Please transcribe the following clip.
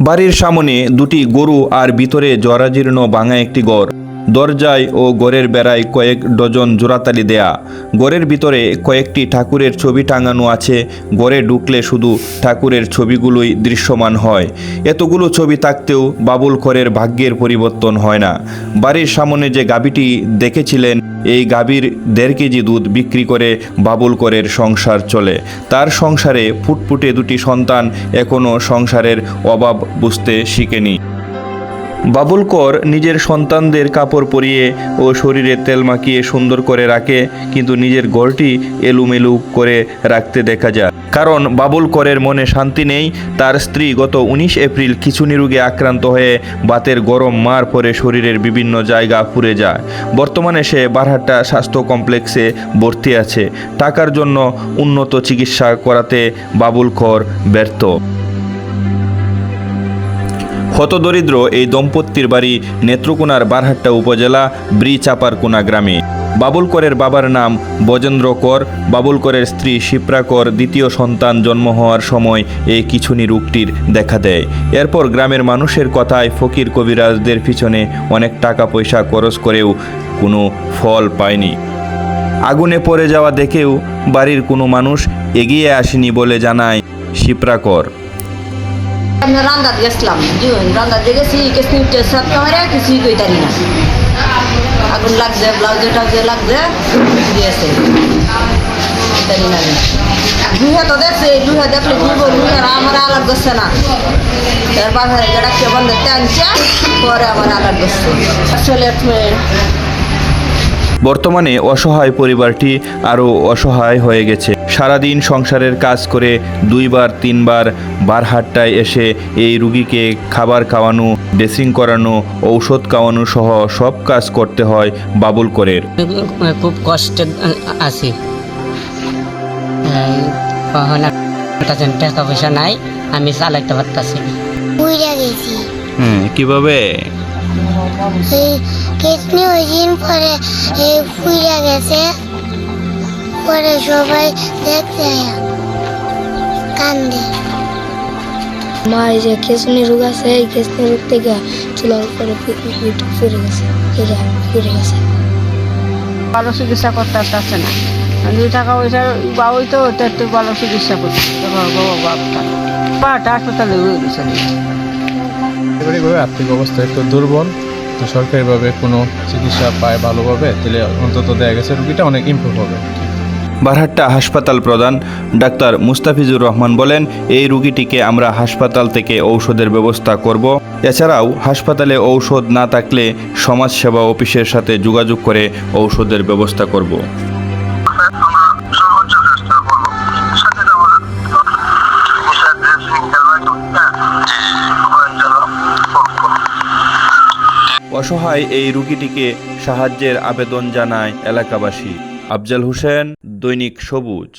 বাড়ির সামনে দুটি গরু আর ভিতরে জরাজীর্ণ ভাঙা একটি ঘর। দরজায় ও গড়ের বেড়ায় কয়েক ডজন জোড়াতালি দেয়া। গড়ের ভিতরে কয়েকটি ঠাকুরের ছবি টাঙানো আছে। গড়ে ঢুকলে শুধু ঠাকুরের ছবিগুলোই দৃশ্যমান হয়। এতগুলো ছবি থাকতেও বাবুল করের ভাগ্যের পরিবর্তন হয় না। বাড়ির সামনে যে গাবিটি দেখেছিলেন, এই গাভীর দেড় কেজি দুধ বিক্রি করে বাবুল করের সংসার চলে। তার সংসারে ফুটফুটে দুটি সন্তান এখনও সংসারের অভাব বুঝতে শিখেনি। বাবুল কর নিজের সন্তানদের কাপড় পরিয়ে ও শরীরে তেল মাখিয়ে সুন্দর করে রাখে, কিন্তু নিজের ঘরটি এলুমেলু করে রাখতে দেখা যায়। কারণ বাবুল করের মনে শান্তি নেই, তার স্ত্রী গত উনিশ এপ্রিল খিচুনি রোগে আক্রান্ত হয়ে বাতের গরম মার পরে শরীরের বিভিন্ন জায়গা পুড়ে যায়। বর্তমানে সে বারহাট্টা স্বাস্থ্য কমপ্লেক্সে ভর্তি আছে। টাকার জন্য উন্নত চিকিৎসা করাতে বাবুল কর ব্যর্থ। হতদরিদ্র এই দম্পতির বাড়ি নেত্রকোনার বারহাট্টা উপজেলা ব্রিচাপারকোনা গ্রামে। বাবুল করের বাবার নাম বজেন্দ্র কর। বাবুল করের স্ত্রী শিপ্রা কর দ্বিতীয় সন্তান জন্ম হওয়ার সময় এই কিছুনি রোগটির দেখা দেয়। এরপর গ্রামের মানুষের কথায় ফকির কবিরাজদের পিছনে অনেক টাকা পয়সা খরচ করেও কোনো ফল পায়নি। আগুনে পড়ে যাওয়া দেখেও বাড়ির কোনো মানুষ এগিয়ে আসেনি বলে জানায় শিপ্রা কর আমি রান্দাত গেছিলাম জীবন রান্দাত গেছি কিছু সাত কামারে কিছুই কইতারি না। আগুন লাগছে, ব্লাউজে টাউজে লাগছে দিয়েছে কইতারি না। দুহে তো দেখছে দুহে দেখলে কি বলব আমার আলাদ করছে না। এর বাসায় যেটা বন্ধ টানছে, পরে আমার আলাদ করছে। আসলে বর্তমানে অসহায় পরিবারটি আরও অসহায় হয়ে গেছে। সারাদিন সংসারের কাজ করে দুইবার তিনবার বারহাট্টায় এসে এই রুগীকে খাবার খাওয়ানো ড্রেসিং করানো ঔষধ খাওয়ানো সহ সব কাজ করতে হয় বাবুল করের। খুব কষ্টে আছি। টাকা পয়সা নাই আমি চালাইতে পারতাছি বুঝা গেছি। কীভাবে? কেটনি ওই দিন পরে ফুইরা গেছে। পরে সবাই দেখতে কান্দে। মা এই যে কেসনি রোগ আছে এই কেসনি রোগ থেকে চুলার উপরে ফিরে গেছে ফিরে ফিরে গেছে। ভালো চিকিৎসা করতে পারছে না। দুই টাকা পয়সা বাবুই তো একটু ভালো চিকিৎসা করছে বারোটা হাসপাতালে হয়ে গেছে। আর্থিক অবস্থা একটু দুর্বল তো সরকারিভাবে কোনো চিকিৎসা পায় ভালোভাবে তাহলে অন্তত দেখা গেছে রুগীটা অনেক ইম্প্রুভ হবে। বারহাট্টা হাসপাতাল প্রধান ডাক্তার মুস্তাফিজুর রহমান বলেন, এই রুগীটিকে আমরা হাসপাতাল থেকে ঔষধের ব্যবস্থা করব। এছাড়াও হাসপাতালে ঔষধ না থাকলে সমাজসেবা অফিসের সাথে যোগাযোগ করে ঔষধের ব্যবস্থা করব। অসহায় এই রুগীটিকে সাহায্যের আবেদন জানায় এলাকাবাসী। আফজাল হোসেন দৈনিক সবুজ।